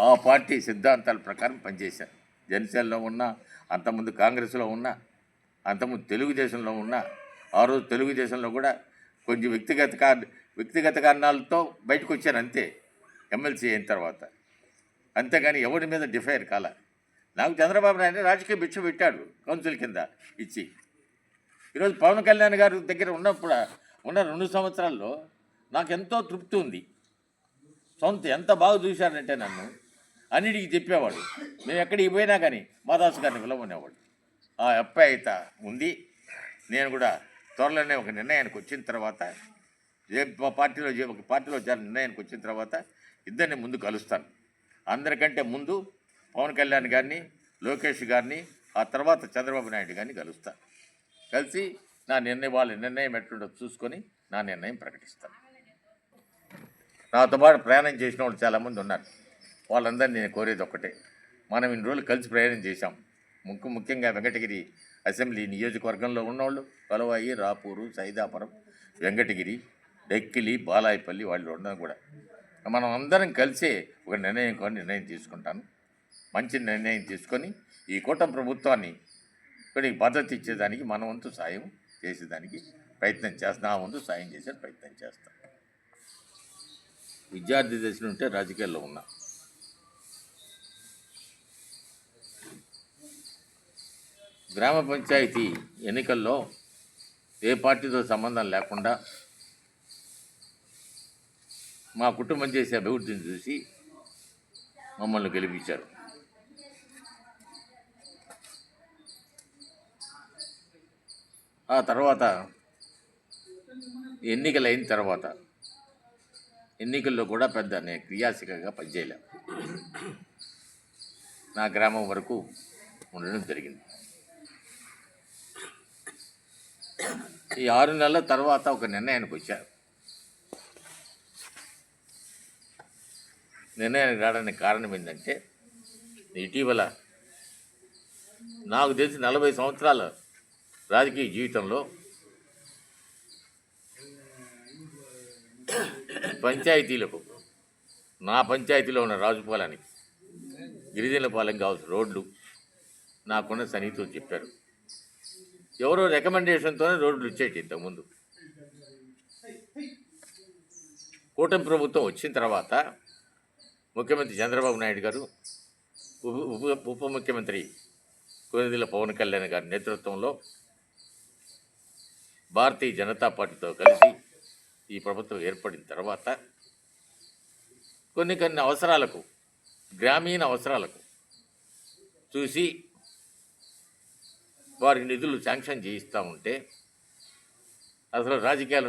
ఆ పార్టీ సిద్ధాంతాల ప్రకారం పనిచేశారు. జనసేనలో ఉన్నా అంతకుముందు కాంగ్రెస్లో ఉన్నా అంతకుముందు తెలుగుదేశంలో ఉన్నా ఆ రోజు తెలుగుదేశంలో కూడా కొంచెం వ్యక్తిగత కారణ వ్యక్తిగత కారణాలతో బయటకు వచ్చాను అంతే ఎమ్మెల్సీ అయిన తర్వాత. అంతేగాని ఎవరి మీద డిఫైర్ కాల. నాకు చంద్రబాబు నాయుడు రాజకీయ భిక్ష పెట్టాడు కౌన్సిల్ కింద ఇచ్చి. ఈరోజు పవన్ కళ్యాణ్ గారి దగ్గర ఉన్నప్పుడు ఉన్న రెండు సంవత్సరాల్లో నాకు ఎంతో తృప్తి ఉంది. సొంత ఎంత బాగా చూశారంటే నన్ను అన్నిటికీ చెప్పేవాడు. మేము ఎక్కడికి పోయినా కానీ మాదాసు గారిని పిలవనేవాడు ఆ అప్పాయిత ఉంది. నేను కూడా త్వరలోనే ఒక నిర్ణయానికి వచ్చిన తర్వాత ఏ పార్టీలో ఒక పార్టీలో నిర్ణయానికి వచ్చిన తర్వాత ఇద్దరిని ముందు కలుస్తాను. అందరికంటే ముందు పవన్ కళ్యాణ్ గారిని లోకేష్ గారిని ఆ తర్వాత చంద్రబాబు నాయుడు గారిని కలుస్తాను కలిసి నా నిర్ణయం వాళ్ళ నిర్ణయం ఎట్లుండో చూసుకొని నా నిర్ణయం ప్రకటిస్తాను. నాతో పాటు ప్రయాణం చేసిన వాళ్ళు చాలామంది ఉన్నారు. వాళ్ళందరినీ నేను కోరేది ఒక్కటే. మనం ఇన్ని రోజులు కలిసి ప్రయాణం చేశాం. ముఖ్య ముఖ్యంగా వెంకటగిరి అసెంబ్లీ నియోజకవర్గంలో ఉన్నవాళ్ళు కలవాయి రాపూరు సైదాపురం వెంకటగిరి డెక్కిలి బాలాయపల్లి వాళ్ళు ఉండడం కూడా. మనం అందరం కలిసే ఒక నిర్ణయం కొని నిర్ణయం తీసుకుంటాను. మంచి నిర్ణయం తీసుకొని ఈ కూటమి ప్రభుత్వాన్ని కొన్ని భద్రత ఇచ్చేదానికి మన వంతు సాయం చేసేదానికి ప్రయత్నం చేస్తాం నా వంతు సాయం చేసే ప్రయత్నం చేస్తాం. విద్యార్థి దశ నుంటే రాజకీయాల్లో ఉన్నా. గ్రామ పంచాయతీ ఎన్నికల్లో ఏ పార్టీతో సంబంధం లేకుండా మా కుటుంబం చేసే అభివృద్ధిని చూసి మమ్మల్ని గెలిపించారు. ఆ తర్వాత ఎన్నికలైన తర్వాత ఎన్నికల్లో కూడా పెద్ద నేను క్రియాశీలకంగా పనిచేయలే. నా గ్రామం వరకు ఉండడం జరిగింది. ఈ ఆరు నెలల తర్వాత ఒక నిర్ణయానికి వచ్చారు. నిర్ణయానికి రావడానికి కారణం ఏంటంటే ఇటీవల నాకు తెలిసి నలభై సంవత్సరాల రాజకీయ జీవితంలో పంచాయతీలకు నా పంచాయతీలో ఉన్న రాజుపాలానికి గిరిజనపాలెం కావాల్సిన రోడ్లు నాకున్న సన్నిహితులు చెప్పారు. ఎవరో రికమెండేషన్తోనే రోడ్లు ఇచ్చేటి ఇంతకుముందు. కూటమి ప్రభుత్వం వచ్చిన తర్వాత ముఖ్యమంత్రి చంద్రబాబు నాయుడు గారు ఉప ఉప ఉప ముఖ్యమంత్రి కొనిదిల పవన్ కళ్యాణ్ గారి నేతృత్వంలో భారతీయ జనతా పార్టీతో కలిసి ఈ ప్రభుత్వం ఏర్పడిన తర్వాత కొన్ని కొన్ని అవసరాలకు గ్రామీణ అవసరాలకు చూసి వారికి నిధులు శాంక్షన్ చేయిస్తూ ఉంటే అసలు రాజకీయాలు